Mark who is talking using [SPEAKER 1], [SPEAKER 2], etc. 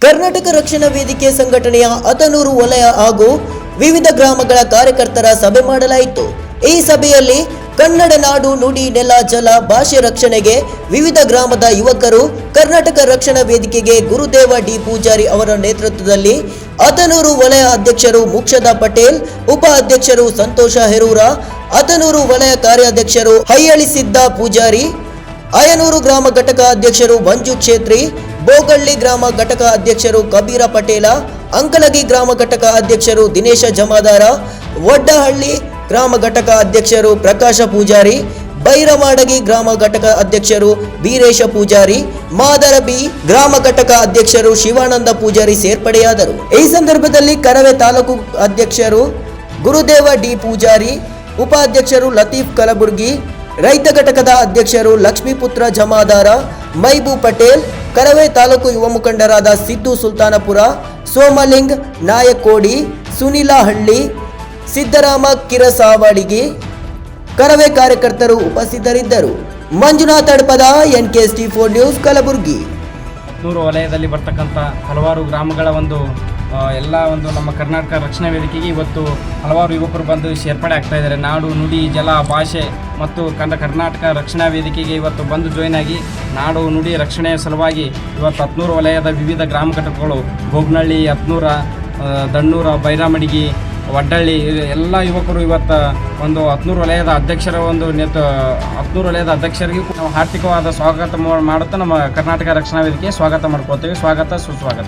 [SPEAKER 1] ಕರ್ನಾಟಕ ರಕ್ಷಣಾ ವೇದಿಕೆ ಸಂಘಟನೆಯ ಅತನೂರು ವಲಯ ಹಾಗೂ ವಿವಿಧ ಗ್ರಾಮಗಳ ಕಾರ್ಯಕರ್ತರ ಸಭೆ ಮಾಡಲಾಯಿತು. ಈ ಸಭೆಯಲ್ಲಿ ಕನ್ನಡ ನಾಡು ನುಡಿ ನೆಲ ಜಲ ಭಾಷೆ ರಕ್ಷಣೆಗೆ ವಿವಿಧ ಗ್ರಾಮದ ಯುವಕರು ಕರ್ನಾಟಕ ರಕ್ಷಣಾ ವೇದಿಕೆಗೆ ಗುರುದೇವ ಡಿ ಪೂಜಾರಿ ಅವರ ನೇತೃತ್ವದಲ್ಲಿ ಅತನೂರು ವಲಯ ಅಧ್ಯಕ್ಷರು ಮುಕ್ಷದ ಪಟೇಲ್, ಉಪ ಅಧ್ಯಕ್ಷರು ಸಂತೋಷ ಹೆರೂರ ಅತನೂರು ವಲಯ ಕಾರ್ಯಾಧ್ಯಕ್ಷರು ಹೈಯಳಿಸಿದ್ದ ಪೂಜಾರಿ ಅಯನೂರು ಗ್ರಾಮ ಘಟಕ ಅಧ್ಯಕ್ಷರು ಮಂಜು ಕ್ಷೇತ್ರಿ ಬೋಗಳ್ಳಿ ಗ್ರಾಮ ಘಟಕ ಅಧ್ಯಕ್ಷರು ಕಬೀರ ಪಟೇಲ, ಅಂಕಲಗಿ ಗ್ರಾಮ ಘಟಕ ಅಧ್ಯಕ್ಷರು ದಿನೇಶ ಜಮಾದಾರ, ವಡ್ಡಹಳ್ಳಿ ಗ್ರಾಮ ಘಟಕ ಅಧ್ಯಕ್ಷರು ಪ್ರಕಾಶ ಪೂಜಾರಿ, ಬೈರವಾಡಗಿ ಗ್ರಾಮ ಘಟಕ ಅಧ್ಯಕ್ಷರು ಬೀರೇಶ ಪೂಜಾರಿ, ಮಾದರಬಿ ಗ್ರಾಮ ಘಟಕ ಅಧ್ಯಕ್ಷರು ಶಿವಾನಂದ ಪೂಜಾರಿ ಸೇರ್ಪಡೆಯಾದರು. ಈ ಸಂದರ್ಭದಲ್ಲಿ ಕರವೇ ತಾಲೂಕು ಅಧ್ಯಕ್ಷರು ಗುರುದೇವ ಡಿ ಪೂಜಾರಿ, ಉಪಾಧ್ಯಕ್ಷರು ಲತೀಫ್ ಕಲಬುರ್ಗಿ, ರೈತ ಘಟಕದ ಅಧ್ಯಕ್ಷರು ಲಕ್ಷ್ಮೀಪುತ್ರ ಜಮಾದಾರ, ಮೈಬೂ ಪಟೇಲ್ ಕರವೇ ತಾಲೂಕು ಯುವ ಮುಖಂಡರಾದ ಸಿದ್ದು ಸುಲ್ತಾನಪುರ, ಸೋಮಲಿಂಗ್, ನಾಯಕೋಡಿ, ಸುನಿಲಹಳ್ಳಿ, ಸಿದ್ದರಾಮ ಕಿರಸಾವಡಿಗಿ ಕರವೇ ಕಾರ್ಯಕರ್ತರು ಉಪಸ್ಥಿತರಿದ್ದರು. Manjunath ಅಡ್ಪದ N K T four news, Kalaburagi.
[SPEAKER 2] Hatnur ವಲಯದಲ್ಲಿ ಬರ್ತಕ್ಕಂಥ ಹಲವಾರು ಗ್ರಾಮಗಳ ಒಂದು ಎಲ್ಲ ಒಂದು ನಮ್ಮ ಕರ್ನಾಟಕ ರಕ್ಷಣಾ ವೇದಿಕೆಗೆ ಇವತ್ತು ಹಲವಾರು ಯುವಕರು ಬಂದು ಸೇರ್ಪಡೆ ಆಗ್ತಾ ಇದ್ದಾರೆ. ನಾಡು, ನುಡಿ, ಜಲ, ಭಾಷೆ ಮತ್ತು ಕಂಡ ಕರ್ನಾಟಕ ರಕ್ಷಣಾ ವೇದಿಕೆಗೆ ಇವತ್ತು ಬಂದು ಜಾಯ್ನ್ ಆಗಿ ನಾಡು, ನುಡಿ ರಕ್ಷಣೆಯ ಸಲುವಾಗಿ ಇವತ್ತು ಹತ್ನೂರು ವಲಯದ ವಿವಿಧ ಗ್ರಾಮ ಘಟಕಗಳು ಗೋಗ್ನಹಳ್ಳಿ ಹತ್ನೂರ ದಣ್ಣೂರ, ಬೈರಾಮಡಿಗಿ ವಡ್ಡಳ್ಳಿ ಎಲ್ಲ ಯುವಕರು ಇವತ್ತು ಒಂದು ಹತ್ನೂರು ವಲಯದ ಅಧ್ಯಕ್ಷರ ಒಂದು ನೇತ, ಹತ್ನೂರು ವಲಯದ ಅಧ್ಯಕ್ಷರಿಗೆ ನಾವು ಹಾರ್ದಿಕವಾದ ಸ್ವಾಗತ ಮಾಡುತ್ತಾ ನಮ್ಮ ಕರ್ನಾಟಕ ರಕ್ಷಣಾ ವೇದಿಕೆ ಸ್ವಾಗತ ಮಾಡ್ಕೋತೀವಿ ಸ್ವಾಗತ, ಸುಸ್ವಾಗತ.